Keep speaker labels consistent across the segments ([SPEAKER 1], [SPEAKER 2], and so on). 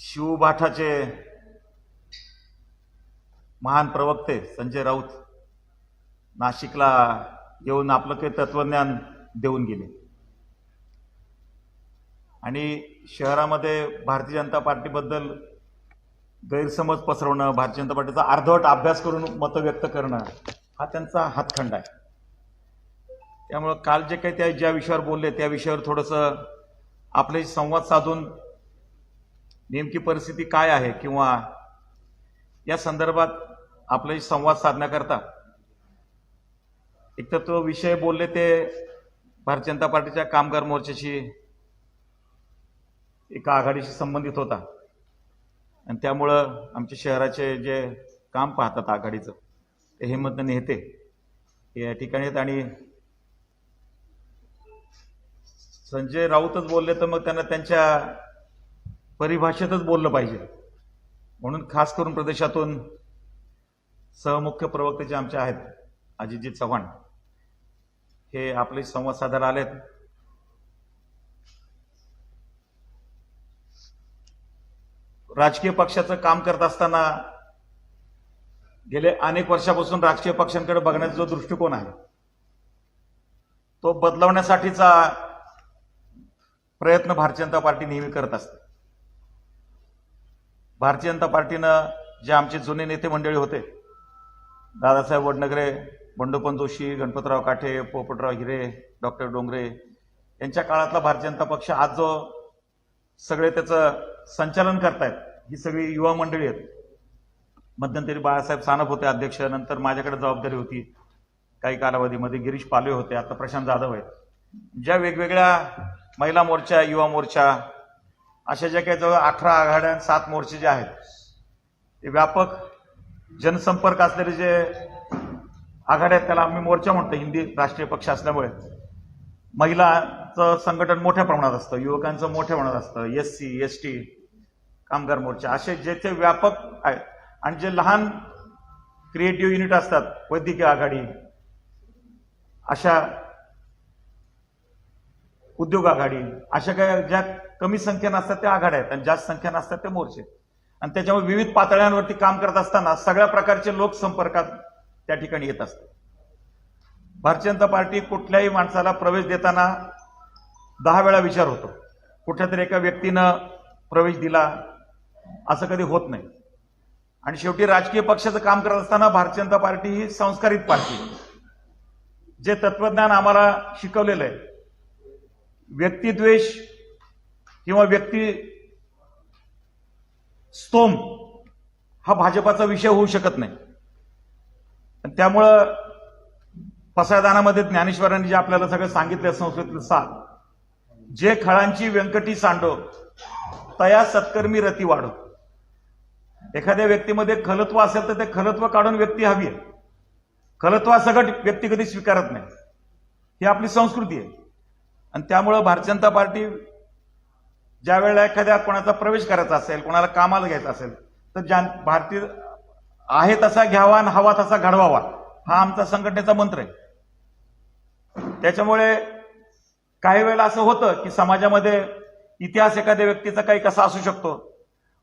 [SPEAKER 1] शिवबाठाचे महान प्रवक्ते संजय राऊत नाशिकला येऊन आपलं काही तत्वज्ञान देऊन गेले. आणि शहरामध्ये भारतीय जनता पार्टीबद्दल गैरसमज पसरवणं भारतीय जनता पार्टीचा अर्धवट अभ्यास करून मतं व्यक्त करणं हा त्यांचा हातखंड आहे. त्यामुळं काल जे काही त्या ज्या विषयावर बोलले त्या विषयावर थोडंसं आपले संवाद साधून नेमकी परिस्थिती काय आहे किंवा या संदर्भात आपल्याशी संवाद साधण्याकरता एक तर तो विषय बोलले ते भारतीय जनता पार्टीच्या कामगार मोर्चाशी एका आघाडीशी संबंधित होता. आणि त्यामुळं आमच्या शहराचे जे काम पाहतात आघाडीचं ते हेमंत नेहते या ठिकाणी आहेत आणि संजय राऊतच बोलले तर मग त्यांना त्यांच्या परिभाषेतच बोललं पाहिजे. म्हणून खास करून प्रदेशातून सहमुख्य प्रवक्ते जे आमचे आहेत अजितजी चव्हाण हे आपले संवाद साधायला आलेत. राजकीय पक्षाचं काम करत असताना गेले अनेक वर्षापासून राजकीय पक्षांकडे बघण्याचा जो दृष्टिकोन आहे तो बदलवण्यासाठीचा प्रयत्न भारतीय जनता पार्टी नेहमी करत असते. भारतीय जनता पार्टीनं जे आमचे जुने नेते मंडळी होते दादासाहेब वडनगरे बंडोपन जोशी गणपतराव काठे पोपटराव हिरे डॉक्टर डोंगरे यांच्या काळातला भारतीय जनता पक्ष आज जो सगळे त्याचं संचालन करतायत ही सगळी युवा मंडळी आहेत. मध्यंतरी बाळासाहेब सानप होते अध्यक्ष नंतर माझ्याकडे जबाबदारी होती काही कालावधीमध्ये गिरीश पालवे होते आता प्रशांत जाधव आहेत. ज्या वेगवेगळ्या महिला मोर्चा युवा मोर्चा अशा ज्या काही जवळ अठरा आघाड्या सात मोर्चे जे आहेत ते व्यापक जनसंपर्क असलेले जे आघाड्या आहेत त्याला आम्ही मोर्चा म्हणतो हिंदी राष्ट्रीय पक्ष असल्यामुळे. महिलाचं संघटन मोठ्या प्रमाणात असतं युवकांचं मोठ्या प्रमाणात असतं एस सी एस टी कामगार मोर्चा असे जेथे व्यापक आहेत. आणि जे लहान क्रिएटिव्ह युनिट असतात वैद्यकीय आघाडी अशा उद्योग आघाडी अशा काही ज्या कमी संख्येनं असतात त्या आघाड्या आहेत आणि जास्त संख्येनं असतात ते मोर्चे. आणि त्याच्यामुळे विविध पातळ्यांवरती काम करत असताना सगळ्या प्रकारचे लोक संपर्कात त्या ठिकाणी येत असतात भारतीय जनता पार्टी कुठल्याही माणसाला प्रवेश देताना दहा वेळा विचार होतो. कुठल्या तरी एका व्यक्तीनं प्रवेश दिला असं कधी होत नाही. आणि शेवटी राजकीय पक्षाचं काम करत असताना भारतीय जनता पार्टी ही संस्कारित पार्टी. जे तत्वज्ञान आम्हाला शिकवलेलं आहे व्यक्तिद्वेष किंवा व्यक्ती स्तोम हा भाजपाचा विषय होऊ शकत नाही. त्यामुळं पसायदानामध्ये ज्ञानेश्वरांनी जे आपल्याला सगळं सांगितलं संस्कृतीतलं सा जे खळांची व्यंकटी सांडो तया सत्कर्मी रती वाढो. एखाद्या व्यक्तीमध्ये खलत्व असेल तर ते खलत्व काढून व्यक्ती हवी आहे. खलत्वासकट व्यक्ती कधी स्वीकारत नाही. ही आपली संस्कृती आहे. आणि त्यामुळं भारतीय जनता पार्टी ज्या वेळेला एखाद्या कोणाचा प्रवेश करायचा असेल कोणाला कामाला घ्यायचा असेल तर ज्या भारतीय आहे तसा घ्यावा आणि हवा तसा घडवावा हा आमचा संघटनेचा मंत्र आहे. त्याच्यामुळे काही वेळेला असं होतं की समाजामध्ये इतिहास एखाद्या व्यक्तीचा काही कसा असू शकतो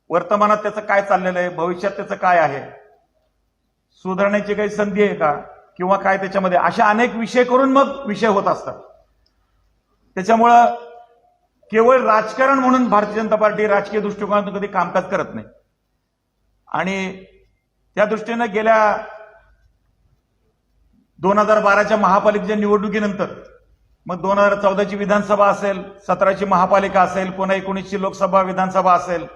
[SPEAKER 1] वर्तमानात त्याचं काय चाललेलं आहे भविष्यात त्याचं काय आहे सुधारण्याची काही संधी आहे का किंवा काय त्याच्यामध्ये अशा अनेक विषय करून मग विषय होत असतात. त्याच्यामुळं केवळ राजकारण म्हणून भारतीय जनता पार्टी राजकीय दृष्टिकोनातून कधी कामकाज करत नाही. आणि त्या दृष्टीनं गेल्या दोन हजार बाराच्या महापालिकेच्या निवडणुकीनंतर मग दोन हजार चौदाची विधानसभा असेल सतराची महापालिका असेल पुन्हा एकोणीसची लोकसभा विधानसभा असेल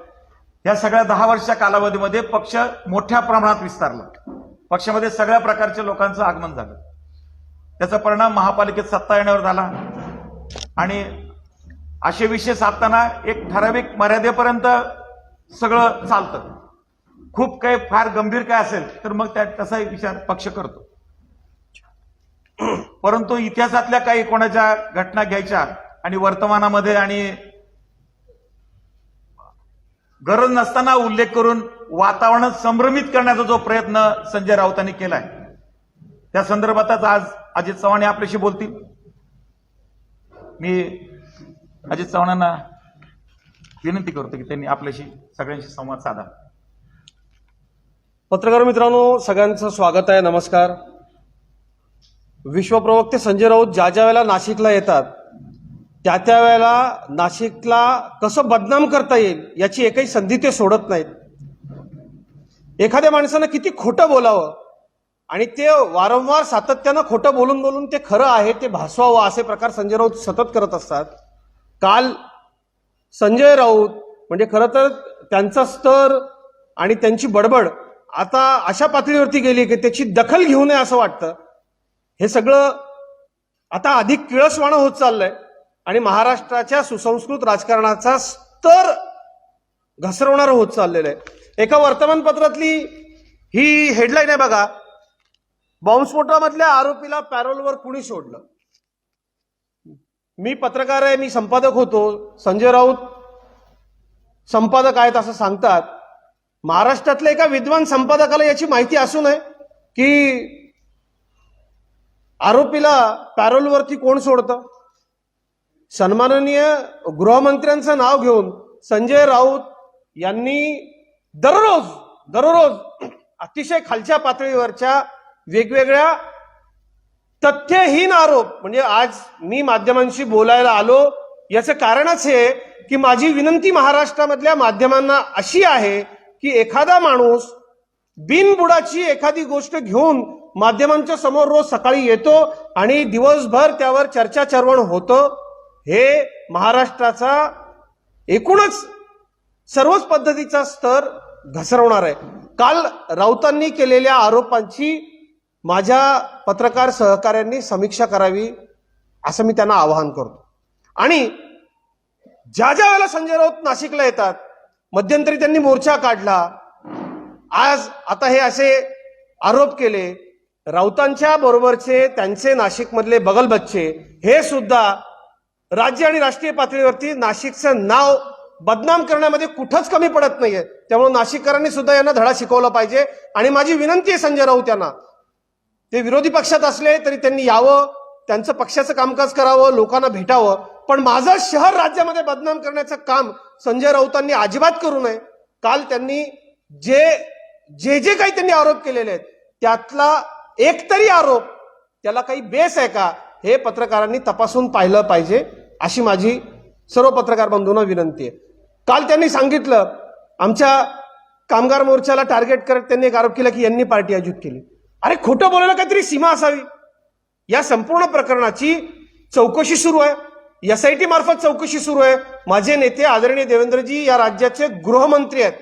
[SPEAKER 1] या सगळ्या दहा वर्षाच्या कालावधीमध्ये पक्ष मोठ्या प्रमाणात विस्तारला. पक्षामध्ये सगळ्या प्रकारच्या लोकांचं आगमन झालं. त्याचा परिणाम महापालिकेत सत्ता येण्यावर झाला. आणि असे विषय साधताना एक ठराविक मर्यादेपर्यंत सगळं चालतं. खूप काही फार गंभीर काय असेल तर मग त्या तसाही विचार पक्ष करतो. परंतु इतिहासातल्या काही कोणाच्या घटना घ्यायच्या आणि वर्तमानामध्ये आणि गरज नसताना उल्लेख करून वातावरण संभ्रमित करण्याचा जो प्रयत्न संजय राऊतांनी केलाय त्या संदर्भातच आज अजित चव्हाण हे आपल्याशी बोलतील. मी अजित चव्हाणांना विनंती करतो की त्यांनी आपल्याशी सगळ्यांशी संवाद साधा.
[SPEAKER 2] पत्रकार मित्रांनो सगळ्यांचं स्वागत आहे नमस्कार. विश्वप्रवक्ते संजय राऊत ज्या ज्या वेळेला नाशिकला येतात त्या त्या वेळेला नाशिकला कसं बदनाम करता येईल याची एकही संधी ते सोडत नाहीत. एखाद्या माणसानं किती खोटं बोलावं आणि ते वारंवार सातत्यानं खोटं बोलून बोलून ते खरं आहे ते भासवावं असे प्रकार संजय राऊत सतत करत असतात. काल संजय राऊत म्हणजे खरं तर त्यांचा स्तर आणि त्यांची बडबड आता अशा पातळीवरती गेली की त्याची दखल घेऊ नये असं वाटतं. हे सगळं आता अधिक किळसवाणं होत चाललंय आणि महाराष्ट्राच्या सुसंस्कृत राजकारणाचा स्तर घसरवणारं होत चाललेलं आहे. एका वर्तमानपत्रातली ही हेडलाईन आहे बघा. बॉम्बस्फोटामधल्या आरोपीला पॅरोलवर कुणी सोडलं? मी पत्रकार आहे मी संपादक होतो. संजय राऊत संपादक आहेत असं सांगतात. महाराष्ट्रातल्या एका विद्वान संपादकाला याची माहिती असू नये की आरोपीला पॅरोलवरती कोण सोडतं? सन्माननीय गृहमंत्र्यांचं नाव घेऊन संजय राऊत यांनी दररोज दररोज अतिशय खालच्या पातळीवरच्या वेगवेगळ्या तथ्यहीन आरोप म्हणजे आज मी माध्यमांशी बोलायला आलो याचं कारणच हे की माझी विनंती महाराष्ट्रामधल्या माध्यमांना अशी आहे की एखादा माणूस बिनबुडाची एखादी गोष्ट घेऊन माध्यमांच्या समोर रोज सकाळी येतो आणि दिवसभर त्यावर चर्चा चर्वण होतं हे महाराष्ट्राचा एकूणच सर्वच पद्धतीचा स्तर घसरवणार आहे. काल राऊतांनी केलेल्या आरोपांची माझ्या पत्रकार सहकाऱ्यांनी समीक्षा करावी असं मी त्यांना आवाहन करतो. आणि ज्या ज्या वेळेला संजय राऊत नाशिकला येतात मध्यंतरी त्यांनी मोर्चा काढला. आज आता हे असे आरोप केले राऊतांच्या बरोबरचे त्यांचे नाशिकमधले बगल बच्चे हे सुद्धा राज्य आणि राष्ट्रीय पातळीवरती नाशिकचं नाव बदनाम करण्यामध्ये कुठंच कमी पडत नाहीये. त्यामुळे नाशिककरांनी सुद्धा यांना धडा शिकवला पाहिजे. आणि माझी विनंती आहे संजय राऊत यांना ते विरोधी पक्षात असले तरी त्यांनी यावं त्यांचं पक्षाचं कामकाज करावं लोकांना भेटावं. पण माझं शहर राज्यामध्ये बदनाम करण्याचं काम संजय राऊतांनी अजिबात करू नये. काल त्यांनी जे जे जे काही त्यांनी आरोप केलेले आहेत त्यातला एक तरी आरोप त्याला काही बेस आहे का हे पत्रकारांनी तपासून पाहिलं पाहिजे अशी माझी सर्व पत्रकार बंधूंना विनंती आहे. काल त्यांनी सांगितलं आमच्या कामगार मोर्चाला टार्गेट करत त्यांनी एक आरोप केला की यांनी पार्टी आयोजित केली. अरे खोटं बोलायला काहीतरी सीमा असावी. या संपूर्ण प्रकरणाची चौकशी सुरू आहे. एस आय मार्फत चौकशी सुरू आहे. माझे नेते आदरणीय देवेंद्रजी या राज्याचे गृहमंत्री आहेत.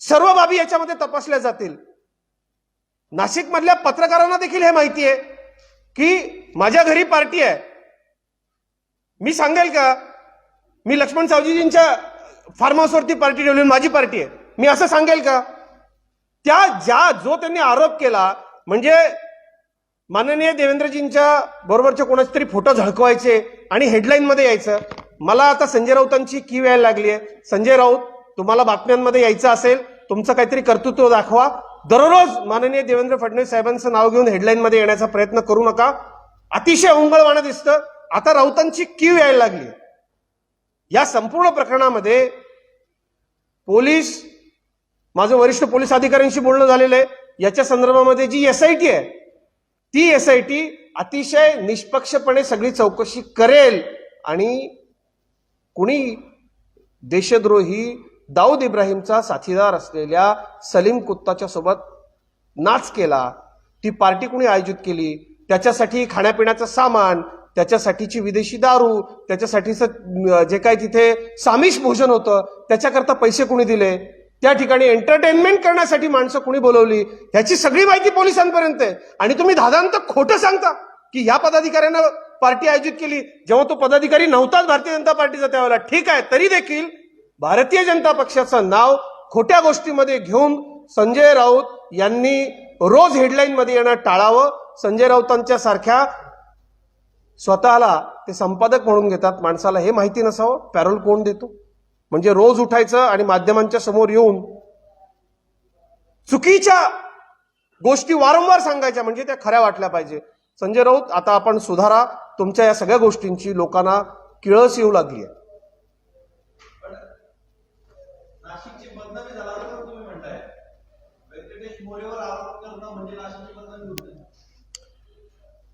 [SPEAKER 2] सर्व बाबी याच्यामध्ये तपासल्या जातील. नाशिकमधल्या पत्रकारांना देखील हे माहिती आहे की माझ्या घरी पार्टी आहे. मी सांगेल का? मी लक्ष्मण सावजीजींच्या फार्म हाऊसवरती पार्टी ठेवली माझी पार्टी आहे. मी असं सांगेल का? त्या ज्या जो त्यांनी आरोप केला म्हणजे माननीय देवेंद्रजींच्या बरोबरचे कोणाचे तरी फोटो झळकवायचे आणि हेडलाईनमध्ये यायचं. मला आता संजय राऊतांची की यायला लागली आहे संजय राऊत तुम्हाला बातम्यांमध्ये यायचं असेल तुमचं काहीतरी कर्तृत्व दाखवा. दररोज माननीय देवेंद्र फडणवीस साहेबांचं नाव घेऊन हेडलाईनमध्ये येण्याचा प्रयत्न करू नका. अतिशय उंगळवाणं दिसतं. आता राऊतांची की यायला लागली या संपूर्ण प्रकरणामध्ये पोलीस माझं वरिष्ठ पोलीस अधिकाऱ्यांशी बोलणं झालेलं आहे. याच्या संदर्भामध्ये जी एस आय टी आहे ती एस आय टी अतिशय निष्पक्षपणे सगळी चौकशी करेल आणि कुणी देशद्रोही दाऊद इब्राहिमचा साथीदार असलेल्या सलीम कुत्ताच्या सोबत नाच केला ती पार्टी कुणी आयोजित केली त्याच्यासाठी खाण्यापिण्याचं सामान त्याच्यासाठीची विदेशी दारू त्याच्यासाठीचं जे काही तिथे सामिष भोजन होतं त्याच्याकरता पैसे कुणी दिले? त्या ठिकाणी एंटरटेनमेंट करण्यासाठी माणसं कुणी बोलवली ह्याची सगळी माहिती पोलिसांपर्यंत आहे. आणि तुम्ही दादांत खोटं सांगता की ह्या पदाधिकाऱ्यानं पार्टी आयोजित केली जेव्हा तो पदाधिकारी नव्हताच भारतीय जनता पार्टीचा त्यावेळेला. ठीक आहे तरी देखील भारतीय जनता पक्षाचं नाव खोट्या गोष्टीमध्ये घेऊन संजय राऊत यांनी रोज हेडलाईनमध्ये येणं टाळावं. संजय राऊतांच्या सारख्या स्वतःला ते संपादक म्हणून घेतात माणसाला हे माहिती नसावं पॅरोल कोण देतो? म्हणजे रोज उठायचं आणि माध्यमांच्या समोर येऊन चुकीच्या गोष्टी वारंवार सांगायच्या म्हणजे त्या खऱ्या वाटल्या पाहिजे. संजय राऊत आता आपण सुधारा तुमच्या या सगळ्या गोष्टींची लोकांना किळस येऊ लागली आहे
[SPEAKER 3] नाशिकची बदनामी म्हणजे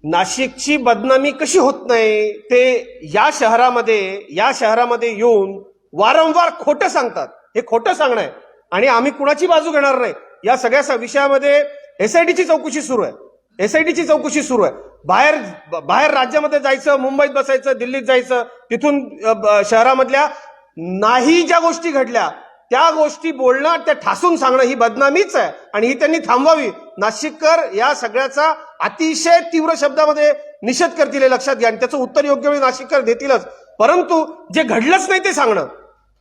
[SPEAKER 3] नाशिकची बदनामी
[SPEAKER 2] कशी होत नाही ते या शहरामध्ये या शहरामध्ये येऊन वारंवार खोटं सांगतात. हे खोटं सांगणं आहे. आणि आम्ही कुणाची बाजू घेणार नाही? या सगळ्या विषयामध्ये एसआयटीची चौकशी सुरू आहे. एसआयटीची चौकशी सुरू आहे. बाहेर बाहेर राज्यामध्ये जायचं मुंबईत बसायचं दिल्लीत जायचं तिथून शहरामधल्या नाही ज्या गोष्टी घडल्या त्या गोष्टी बोलणं त्या ठासून सांगणं ही बदनामीच आहे. आणि ही त्यांनी थांबवावी. नाशिककर या सगळ्याचा अतिशय तीव्र शब्दामध्ये निषेध करतील हे लक्षात घ्या. आणि त्याचं उत्तर योग्य वेळी नाशिककर देतीलच. परंतु जे घडलंच नाही ते सांगणं.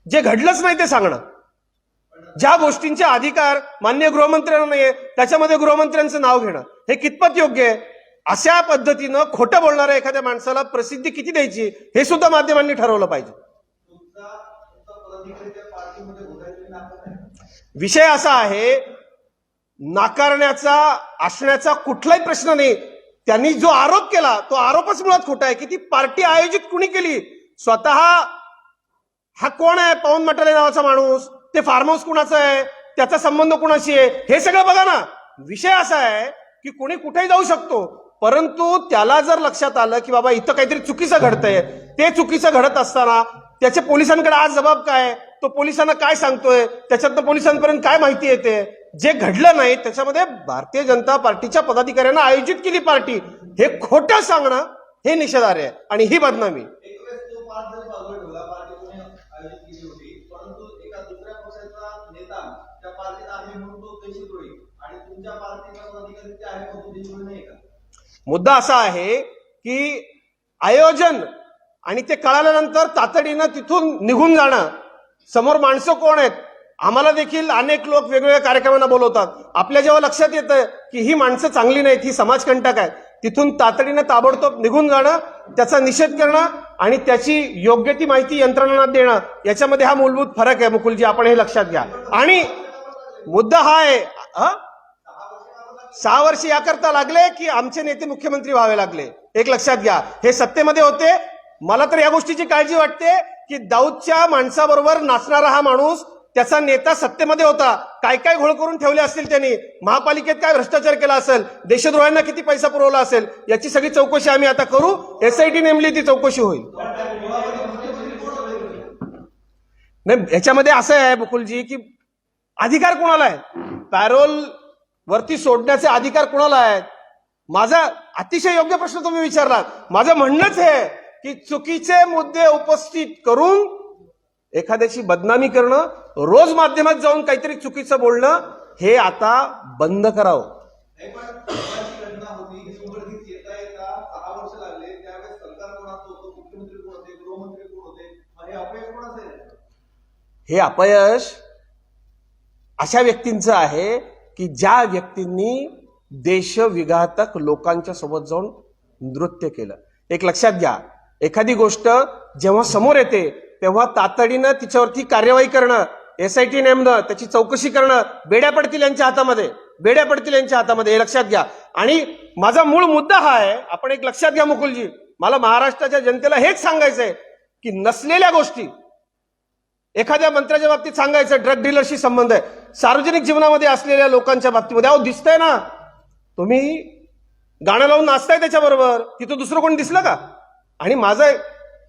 [SPEAKER 2] जे घडलंच नाही ते सांगणं. ज्या गोष्टींचे अधिकार मान्य गृहमंत्र्यांना नाहीये त्याच्यामध्ये गृहमंत्र्यांचं नाव घेणं. हे कितपत योग्य आहे? अशा पद्धतीनं खोटं बोलणाऱ्या एखाद्या माणसाला प्रसिद्धी किती द्यायची हे सुद्धा माध्यमांनी ठरवलं पाहिजे. विषय असा आहे नाकारण्याचा असण्याचा कुठलाही प्रश्न नाही. त्यांनी जो आरोप केला तो आरोपच मुळात खोटा आहे की ती पार्टी आयोजित कुणी केली? स्वतः हा कोण आहे? पवन मटले नावाचा माणूस. ते फार्म हाऊस कुणाचं आहे? त्याचा संबंध कुणाशी आहे? हे सगळं बघा ना. विषय असा आहे की कोणी कुठेही जाऊ शकतो परंतु त्याला जर लक्षात आलं की बाबा इथं काहीतरी चुकीचं घडतंय ते चुकीचं घडत असताना त्याच्या पोलिसांकडे आज जबाब काय? तो पोलिसांना काय सांगतोय? त्याच्यातनं पोलिसांपर्यंत काय माहिती येते? जे घडलं नाही त्याच्यामध्ये भारतीय जनता पार्टीच्या पदाधिकाऱ्यांना आयोजित केली पार्टी. हे खोटं सांगणं हे निषेधार्ह आहे. आणि ही बदनामी.
[SPEAKER 3] पाच जरी बाजूला ठेवला पार्टी कोणी आयोजित केली होती परंतु एका दुसऱ्या पक्षाचा नेता त्या पार्टीत आहे म्हणून तो देशद्रोही आणि तुमच्या पार्टीचा पदाधिकारी ते आहे म्हणून तो देशद्रोही नाही का?
[SPEAKER 2] मुद्दा असा आहे की आयोजन आणि ते कळाल्यानंतर तातडीनं तिथून निघून जाणं. समोर माणसं कोण आहेत? आम्हाला देखील अनेक लोक वेगवेगळ्या कार्यक्रमांना बोलवतात. आपल्या जेव्हा लक्षात येतं की ही माणसं चांगली नाहीत ही समाजकंटक आहे तिथून तातडीनं ताबडतोब निघून जाणं त्याचा निषेध करणं आणि त्याची योग्य ती माहिती यंत्रणांना देणं याच्यामध्ये हा मूलभूत फरक आहे मुकुलजी आपण हे लक्षात घ्या. आणि मुद्दा हा आहे हा? सहा वर्ष याकरता लागले की आमचे नेते मुख्यमंत्री व्हावे लागले. एक लक्षात घ्या. हे सत्तेमध्ये होते. मला तर या गोष्टीची काळजी वाटते की दाऊदच्या माणसाबरोबर नाचणारा हा माणूस त्याचा नेता सत्तेमध्ये होता. काय काय घोळ करून ठेवले असतील त्यांनी? महापालिकेत काय भ्रष्टाचार केला असेल? देशद्रोहांना किती पैसा पुरवला असेल? याची सगळी चौकशी आम्ही आता करू. एसआयटी नेमली ती चौकशी होईल. नाही ह्याच्यामध्ये असं आहे बकुलजी की अधिकार कोणाला आहे? पॅरोल वरती सोडण्याचे अधिकार कोणाला आहेत? माझा अतिशय योग्य प्रश्न तुम्ही विचारलात. माझं म्हणणंच हे आहे की चुकीचे मुद्दे उपस्थित करून एखाद्याची बदनामी करणं रोज माध्यमात जाऊन काहीतरी चुकीचं बोलणं हे आता बंद करावं.
[SPEAKER 3] हे अपयश
[SPEAKER 2] अशा व्यक्तींचं आहे की ज्या व्यक्तींनी देशविघातक लोकांच्या सोबत जाऊन नृत्य केलं. एक लक्षात घ्या एखादी गोष्ट जेव्हा समोर येते तेव्हा तातडीनं तिच्यावरती कार्यवाही करणं एसआयटी नेमणं त्याची चौकशी करणं बेड्या पडतील यांच्या हातामध्ये बेड्या पडतील यांच्या हातामध्ये हे लक्षात घ्या. आणि माझा मूळ मुद्दा हा आहे आपण एक लक्षात घ्या मुकुलजी मला महाराष्ट्राच्या जनतेला हेच सांगायचं आहे की नसलेल्या गोष्टी एखाद्या मंत्र्याच्या बाबतीत सांगायचं ड्रग डीलरशी संबंध आहे. सार्वजनिक जीवनामध्ये असलेल्या लोकांच्या बाबतीमध्ये अहो दिसतंय ना. तुम्ही गाणं लावून नाचताय त्याच्याबरोबर तिथं दुसरं कोण दिसलं का? आणि माझं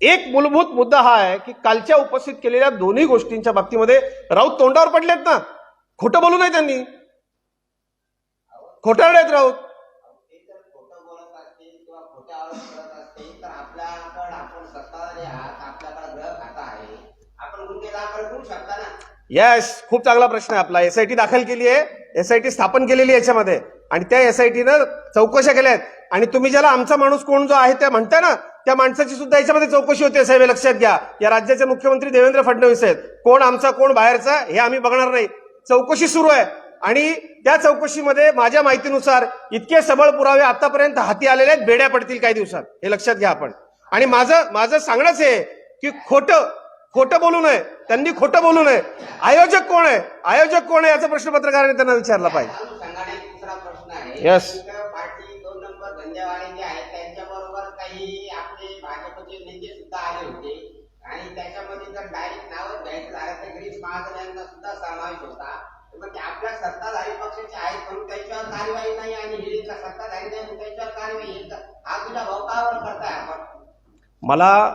[SPEAKER 2] एक मूलभूत मुद्दा हा आहे की कालच्या उपस्थित केलेल्या दोन्ही गोष्टींच्या बाबतीमध्ये राऊत तोंडावर पडलेत ना? खोटं बोलू नये त्यांनी. खोटारडे राऊत. येस खूप चांगला प्रश्न आहे आपला. एसआयटी दाखल केली आहे. एसआयटी स्थापन केलेली आहे याच्यामध्ये. आणि त्या एसआयटीनं चौकशा केल्या आहेत. आणि तुम्ही ज्याला आमचा माणूस कोण जो आहे त्या म्हणता ना त्या माणसाची सुद्धा याच्यामध्ये चौकशी होते साहेब हे लक्षात घ्या. या राज्याचे मुख्यमंत्री देवेंद्र फडणवीस आहेत. कोण आमचा कोण बाहेरचा हे आम्ही बघणार नाही. चौकशी सुरू आहे. आणि त्या चौकशीमध्ये माझ्या माहितीनुसार इतके सबळ पुरावे आतापर्यंत हाती आलेले आहेत बेड्या पडतील काही दिवसात. हे लक्षात घ्या आपण. आणि माझं माझं सांगणंच आहे की खोटं खोटं बोलू नये. त्यांनी खोटं बोलू नये. आयोजक कोण आहे? आयोजक कोण आहे? याचा प्रश्न पत्रकारांनी त्यांना विचारला पाहिजे.
[SPEAKER 4] चालू नंबर जे आहेत त्यांच्याबरोबर काही आपले भाजपचे नेते सुद्धा आले होते. आणि त्याच्यामध्ये जर डायरेक्ट नाव घ्यायचं झालं तर गिरीश महाजन यांचा सुद्धा समावेश होता. तर आपल्या सत्ताधारी पक्षाचे आहेत म्हणून त्यांच्यावर कारवाई नाही आणि हे सत्ताधारी नाही म्हणून त्यांच्यावर कारवाई हा तुझ्या भाऊकावर करताय आपण?
[SPEAKER 2] मला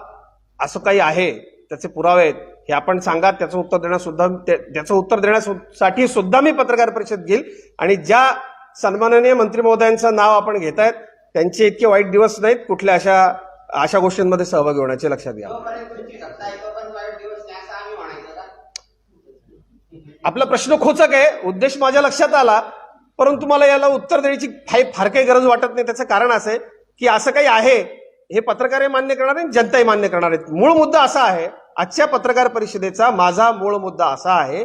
[SPEAKER 2] असं काही आहे त्याचे पुरावे आहेत हे आपण सांगा त्याचं उत्तर देण्यास सुद्धा त्याचं उत्तर देण्यासाठी सुद्धा मी पत्रकार परिषद घेईल. आणि ज्या सन्माननीय मंत्री महोदयांचं नाव आपण घेत आहेत त्यांचे इतके वाईट दिवस नाहीत कुठल्या अशा अशा गोष्टींमध्ये सहभागी होण्याचे लक्षात घ्या. आपला प्रश्न खोचक आहे उद्देश माझ्या लक्षात आला परंतु मला याला उत्तर देण्याची फाय फार काही गरज वाटत नाही त्याचं कारण असं आहे की असं काही आहे हे पत्रकारही मान्य करणार आहेत जनताही मान्य करणार आहेत. मूळ मुद्दा असा आहे आजच्या पत्रकार परिषदेचा माझा मूळ मुद्दा असा आहे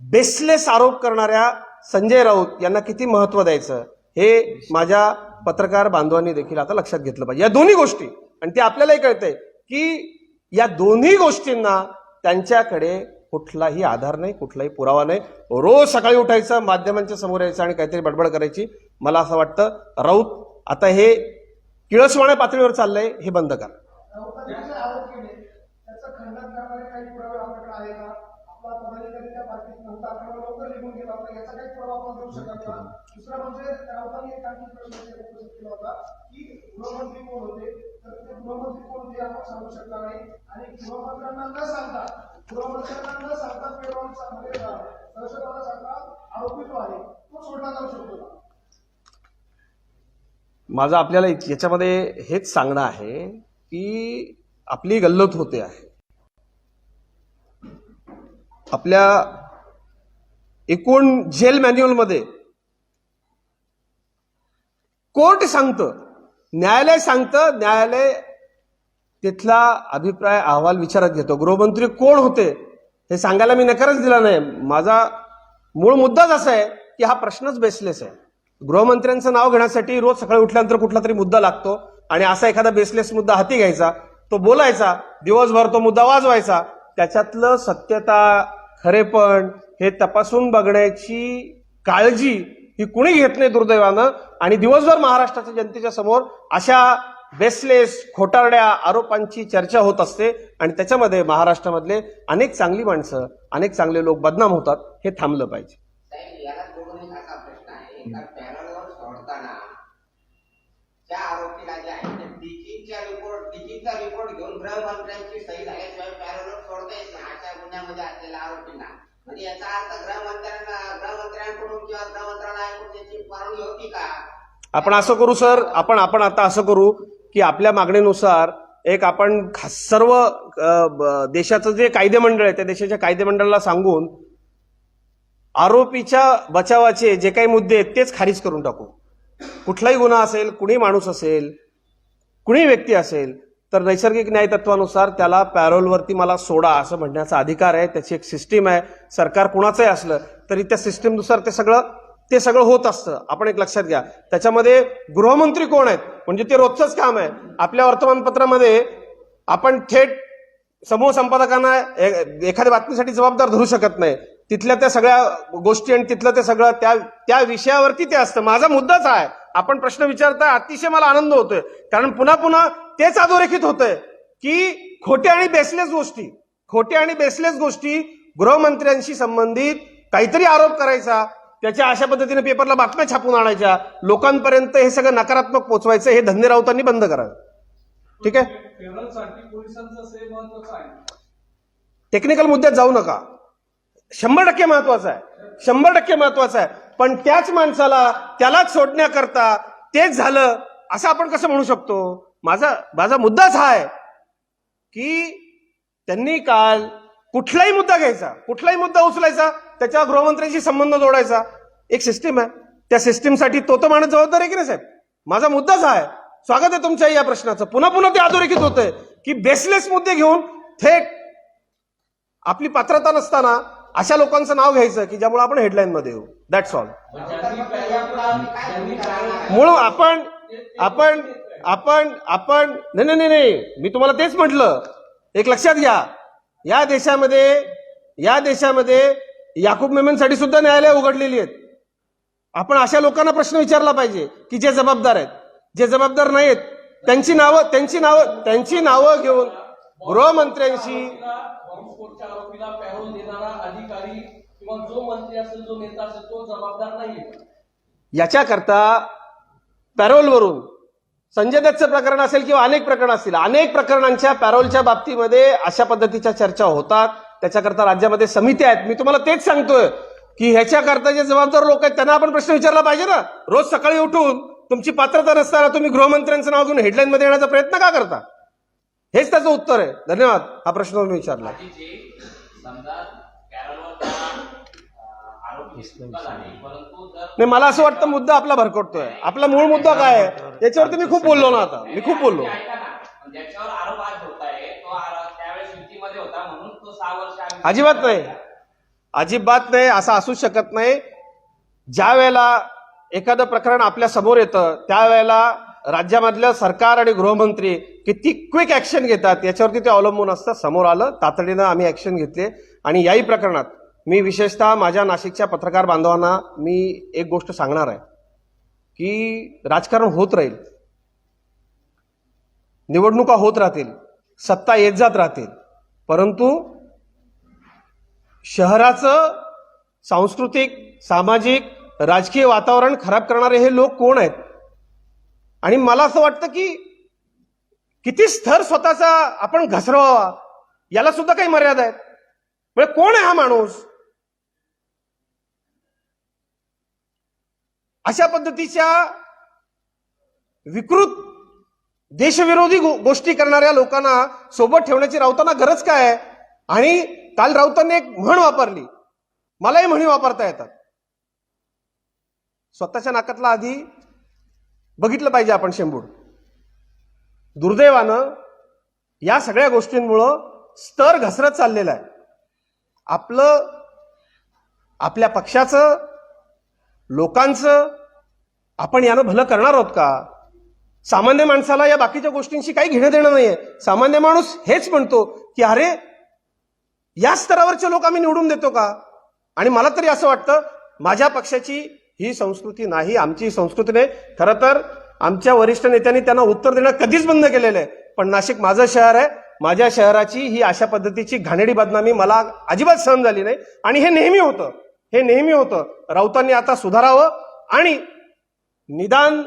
[SPEAKER 2] बेसलेस आरोप करणाऱ्या संजय राऊत यांना किती महत्त्व द्यायचं? हे माझ्या पत्रकार बांधवांनी देखील आता लक्षात घेतलं पाहिजे. या दोन्ही गोष्टी आणि ते आपल्यालाही कळतंय की या दोन्ही गोष्टींना त्यांच्याकडे कुठलाही आधार नाही कुठलाही पुरावा नाही. रोज सकाळी उठायचं माध्यमांच्या समोर यायचं आणि काहीतरी बडबड करायची. मला असं वाटतं राऊत आता हे किळसवाण्या पातळीवर चाललंय हे बंद करा.
[SPEAKER 5] आपला पदाधिकारी त्या पार्टीत नव्हता लवकर निघून गेला. होता याचा काही पुरावा आपण देऊ शकत दुसरा म्हणजे राऊतांनी एक आणखी प्रश्न उपस्थित केला होता की गृहमंत्री कोण होते? तर ते गृहमंत्री कोण होते आपण सांगू शकला नाही. आणि गृहमंत्र्यांना न सांगता गृहमंत्र्यांना न सांगता पेरोलचा म्हणजे दहशतवादासारखा आरोपी जो आहे तो सोडला जाऊ शकतो का?
[SPEAKER 2] माझं आपल्याला याच्यामध्ये हेच सांगणं आहे की आपली गल्लत होते आहे. आपल्या एकूण जेल मॅन्युअलमध्ये कोर्ट सांगतं न्यायालय सांगतं न्यायालय तिथला अभिप्राय अहवाल विचारात घेतो. गृहमंत्री कोण होते हे सांगायला मी नकारच दिला नाही. माझा मूळ मुद्दाच असा आहे की हा प्रश्नच बेसलेस आहे. गृहमंत्र्यांचं नाव घेण्यासाठी रोज सकाळी उठल्यानंतर कुठला तरी मुद्दा लागतो आणि असा एखादा बेसलेस मुद्दा हाती घ्यायचा तो बोलायचा दिवसभर तो मुद्दा वाजवायचा त्याच्यातलं सत्यता खरेपण हे तपासून बघण्याची काळजी ही कुणी घेत नाही दुर्दैवानं. आणि दिवसभर महाराष्ट्राच्या जनतेच्या समोर अशा बेसलेस खोटारड्या आरोपांची चर्चा होत असते. आणि त्याच्यामध्ये महाराष्ट्रामधले अनेक चांगली माणसं अनेक चांगले लोक बदनाम होतात हे थांबलं पाहिजे.
[SPEAKER 4] रिपोर्ट रिपोर्ट घेऊन गृहमंत्र्यांची सही झाल्याशिवाय गुन्ह्यामध्ये असलेल्या आरोपींना म्हणजे याचा अर्थ गृहमंत्र्यांना गृहमंत्र्यांकडून किंवा गृहमंत्रालयाकडून त्याची परवानगी होती का?
[SPEAKER 2] आपण असं करू सर. आपण आपण आता असं करू की आपल्या मागणीनुसार एक आपण सर्व देशाचं जे कायदेमंडळ आहे त्या देशाच्या कायदेमंडळाला सांगून आरोपीच्या बचावाचे जे काही मुद्दे आहेत तेच खारिज करून टाकू. कुठलाही गुन्हा असेल कुणी माणूस असेल कुणी व्यक्ती असेल तर नैसर्गिक न्याय तत्वानुसार त्याला पॅरोलवरती मला सोडा असं म्हणण्याचा अधिकार आहे. त्याची एक सिस्टीम आहे. सरकार कुणाचंही असलं तरी त्या सिस्टीमनुसार ते सगळं ते सगळं होत असतं. आपण एक लक्षात घ्या. त्याच्यामध्ये गृहमंत्री कोण आहेत? म्हणजे ते रोजचंच काम आहे. आपल्या वर्तमानपत्रामध्ये आपण थेट समूह संपादकांना ए- एखाद्या बातमीसाठी जबाबदार धरू शकत नाही. तिथल्या त्या सगळ्या गोष्टी आणि तिथलं ते सगळं त्या त्या विषयावरती ते असतं. माझा मुद्दाच आहे. आपण प्रश्न विचारताय अतिशय मला आनंद होतोय. कारण पुन्हा पुन्हा तेच अधोरेखित होतंय की खोटे आणि बेसलेस गोष्टी खोटे आणि बेसलेस गोष्टी गृहमंत्र्यांशी संबंधित काहीतरी आरोप करायचा त्याच्या अशा पद्धतीने पेपरला बातम्या छापून आणायच्या लोकांपर्यंत हे सगळं नकारात्मक पोचवायचं हे धन्य राऊतांनी बंद करावं ठीक आहे? टेक्निकल मुद्द्यात जाऊ नका. शंभर टक्के महत्वाचं आहे. शंभर टक्के महत्वाचं आहे. पण त्याच माणसाला त्यालाच सोडण्याकरता तेच झालं असं आपण कसं म्हणू शकतो? माझा माझा मुद्दाच हा आहे की त्यांनी काल कुठलाही मुद्दा घ्यायचा कुठलाही मुद्दा उचलायचा त्याच्या गृहमंत्र्यांशी संबंध जोडायचा. एक सिस्टीम आहे. त्या सिस्टीमसाठी तो तो माणूस जबाबदार आहे की नाही साहेब? माझा मुद्दाच हा आहे. स्वागत आहे तुमच्या या प्रश्नाचं. पुन्हा पुन्हा ते अधोरेखित होतंय की बेसलेस मुद्दे घेऊन थेट आपली पात्रता नसताना अशा लोकांचं नाव घ्यायचं की ज्यामुळे आपण हेडलाईन मध्ये येऊ. दॅट्स ऑल मूळ आपण आपण आपण आपण नाही नाही नाही नाही. मी तुम्हाला तेच म्हटलं. एक लक्षात घ्या. या देशामध्ये या देशामध्ये याकूब मेमेनसाठी सुद्धा न्यायालय उघडलेली आहेत. आपण अशा लोकांना प्रश्न विचारला पाहिजे की जे जबाबदार आहेत. जे जबाबदार नाहीत त्यांची नावं त्यांची नावं त्यांची नावं घेऊन गृहमंत्र्यांशी
[SPEAKER 6] बॉम्बस्फोटच्या आरोपीला पॅरोल देणारा अधिकारी किंवा जो मंत्री असेल जो नेता असेल तो जबाबदार नाही
[SPEAKER 2] याच्याकरता पॅरोलवरून संजय दत्तचं प्रकरण असेल किंवा अनेक प्रकरण असतील अनेक प्रकरणांच्या पॅरोलच्या बाबतीमध्ये अशा पद्धतीच्या चर्चा होतात. त्याच्याकरता राज्यामध्ये समिती आहेत. मी तुम्हाला तेच सांगतोय की ह्याच्याकरता जे जबाबदार लोक आहेत त्यांना आपण प्रश्न विचारला पाहिजे ना. रोज सकाळी उठून तुमची पात्रता नसताना तुम्ही गृहमंत्र्यांचं नाव घेऊन हेडलाईनमध्ये येण्याचा प्रयत्न का करता? हेच त्याचं उत्तर आहे. धन्यवाद. हा प्रश्न तुम्ही विचारला. नाही मला असं वाटतं मुद्दा आपला भरकटतोय. आपला मूळ मुद्दा काय आहे? याच्यावरती मी खूप बोललो ना आता. मी खूप बोललो.
[SPEAKER 7] ऐका ना. पण ज्याच्यावर आरोप आज होत आहे तो आरो- त्यावेळेस युतीमध्ये होता म्हणून तो सहा वर्ष आम्ही-
[SPEAKER 2] अजिबात नाही. अजिबात नाही असं असू शकत नाही. ज्या वेळेला एखादं प्रकरण आपल्यासमोर येतं त्यावेळेला राज्यामधलं सरकार आणि गृहमंत्री किती क्विक ॲक्शन घेतात याच्यावरती ते अवलंबून असतं. समोर आलं तातडीनं आम्ही ॲक्शन घेतले. आणि याही प्रकरणात मी विशेषतः माझ्या नाशिकच्या पत्रकार बांधवांना मी एक गोष्ट सांगणार आहे की राजकारण होत राहील निवडणुका होत राहतील सत्ता येत जात राहतील परंतु शहराचं सांस्कृतिक सामाजिक राजकीय वातावरण खराब करणारे हे लोक कोण आहेत? आणि मला असं वाटतं की किती स्तर स्वतःचा आपण घसरवावा याला सुद्धा काही मर्यादा आहेत. म्हणजे कोण आहे हा माणूस? अशा पद्धतीच्या विकृत देशविरोधी गो- गोष्टी करणाऱ्या लोकांना सोबत ठेवण्याची राऊतांना गरज काय आहे? आणि काल राऊतांनी एक म्हण वापरली. मलाही म्हणी वापरता येतात. स्वतःच्या नाकातला आधी बघितलं पाहिजे आपण शेंबूड दुर्दैवानं या सगळ्या गोष्टींमुळं स्तर घसरत चाललेला आहे. आपलं आपल्या पक्षाचं लोकांचं आपण यानं भलं करणार आहोत का? सामान्य माणसाला या बाकीच्या गोष्टींशी काही घेणं देणं नाहीये. सामान्य माणूस हेच म्हणतो की अरे या स्तरावरचे लोक आम्ही निवडून देतो का? आणि मला तरी असं वाटतं माझ्या पक्षाची ही संस्कृती नाही आमची संस्कृती नाही. खरं तर आमच्या वरिष्ठ नेत्यांनी त्यांना उत्तर देणं कधीच बंद केलेलं आहे. पण नाशिक माझं शहर आहे. माझ्या शहराची ही अशा पद्धतीची घाणेडी बदनामी मला अजिबात सहन झाली नाही. आणि हे नेहमी होतं. हे नेहमी होतं. राऊतांनी आता सुधारावं आणि निदान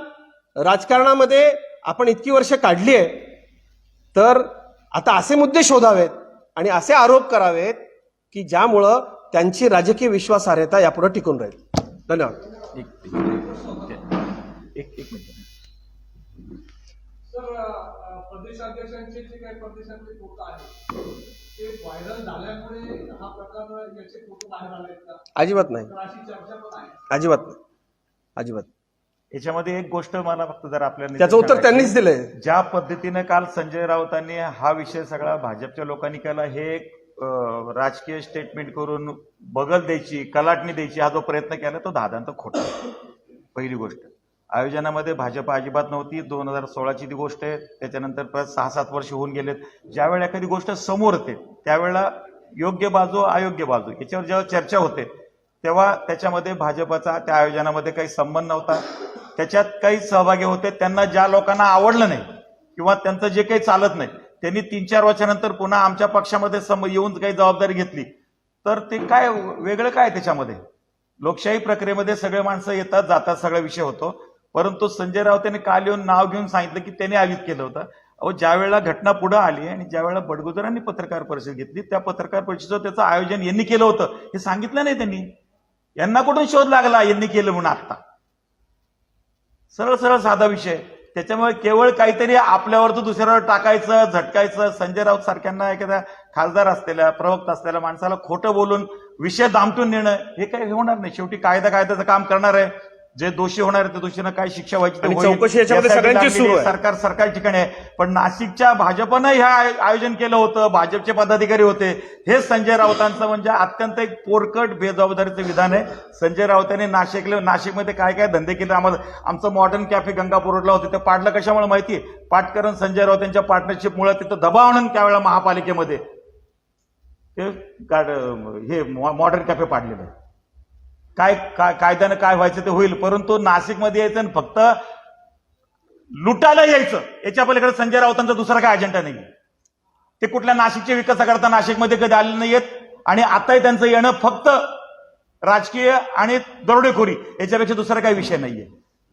[SPEAKER 2] राजकारणामध्ये आपण इतकी वर्ष काढली आहे तर आता असे मुद्दे शोधावेत आणि असे आरोप करावेत की ज्यामुळं त्यांची राजकीय विश्वासार्हता यापुढे टिकून राहील. धन्यवाद.
[SPEAKER 1] एक एक एक मिनिट.
[SPEAKER 6] सर प्रदेशाध्यक्षांचे जे काही प्रदेशातले फोटो आहेत ते व्हायरल झाल्यामुळे हा प्रकार याचे फोटो बाहेर आले आहेत का?
[SPEAKER 2] अजिबात नाही.
[SPEAKER 6] तर अशी चर्चा पण आहे.
[SPEAKER 2] अजिबात नाही. अजिबात.
[SPEAKER 1] याच्यामध्ये एक गोष्ट मला फक्त जर आपल्याला
[SPEAKER 2] त्याचं उत्तर त्यांनीच दिलंय.
[SPEAKER 1] ज्या पद्धतीने काल संजय राऊतांनी हा विषय सगळा भाजपच्या लोकांनी केला हे एक राजकीय स्टेटमेंट करून बगल द्यायची कलाटणी द्यायची हा जो प्रयत्न केला तो दादांत खोटा पहिली गोष्ट. आयोजनामध्ये भाजप अजिबात नव्हती. दोन हजार सोळाची ती गोष्ट आहे त्याच्यानंतर परत सहा सात वर्ष होऊन गेलेत. ज्यावेळेला एखादी गोष्ट समोर येते त्यावेळेला योग्य बाजू अयोग्य बाजू याच्यावर जेव्हा चर्चा होते तेव्हा त्याच्यामध्ये भाजपचा त्या आयोजनामध्ये काही संबंध नव्हता. त्याच्यात काही सहभागी होते त्यांना ज्या लोकांना आवडलं नाही किंवा त्यांचं जे काही चालत नाही त्यांनी तीन चार वर्षानंतर पुन्हा आमच्या पक्षामध्ये सम येऊन काही जबाबदारी घेतली. तर ते काय वेगळं काय त्याच्यामध्ये? लोकशाही प्रक्रियेमध्ये सगळे माणसं येतात जातात सगळा विषय होतो. परंतु संजय राऊत यांनी काल येऊन नाव घेऊन सांगितलं की त्यांनी आयोजित केलं होतं. अहो ज्या वेळेला घटना पुढे आली आणि ज्या वेळेला बडगुजरांनी पत्रकार परिषद घेतली त्या पत्रकार परिषदेचं त्याचं आयोजन यांनी केलं होतं. हे सांगितलं नाही त्यांनी. यांना कुठून शोध लागला यांनी केलं म्हणून आत्ता? सरळ सरळ साधा विषय. त्याच्यामुळे केवळ काहीतरी आपल्यावर दुसऱ्यावर टाकायचं झटकायचं संजय राऊत सारख्यांना एखाद्या खासदार असलेल्या प्रवक्ता असलेल्या माणसाला खोटं बोलून विषय दामटून नेणं हे काही होणार नाही. शेवटी कायदा कायद्याचं काम करणार आहे. जे दोषी होणार आहे त्या दोषींना काय शिक्षा व्हायची.
[SPEAKER 2] चौकशी याच्यामध्ये सगळ्यांची सुरू.
[SPEAKER 1] सरकार सरकार ठिकाणी आहे. पण नाशिकच्या भाजपनं हे आय- आयोजन केलं होतं भाजपचे पदाधिकारी होते. हे संजय राऊतांचं म्हणजे अत्यंत एक पोरकट बेजबाबदारीचं विधान आहे. संजय राऊतांनी नाशिकले नाशिकमध्ये काय काय धंदे केले? आम्हाला आमचं मॉडर्न कॅफे गंगापूर रोडला होते. ते पाडलं कशामुळे माहिती पाटकरण संजय राऊत यांच्या पार्टनरशिपमुळे तिथं दबाव आणून त्यावेळेला महापालिकेमध्ये ते हे मॉडर्न कॅफे पाडलेलं आहे. काय काय कायद्यानं काय व्हायचं ते होईल. परंतु नाशिकमध्ये यायचं आणि फक्त लुटायला यायचं. याच्या पलीकडे संजय राऊतांचा दुसरा काय अजेंडा नाही ते कुठल्या नाशिकच्या विकासाकरता नाशिकमध्ये कधी आले नाहीयेत. आणि आताही त्यांचं येणं फक्त राजकीय आणि दरोडेखोरी याच्यापेक्षा दुसरा काही विषय नाहीये.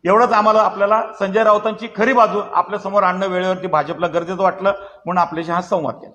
[SPEAKER 1] एवढंच आम्हाला आपल्याला संजय राऊतांची खरी बाजू आपल्यासमोर आणणं वेळेवरती भाजपला गरजेचं वाटलं म्हणून आपल्याशी हा संवाद केला.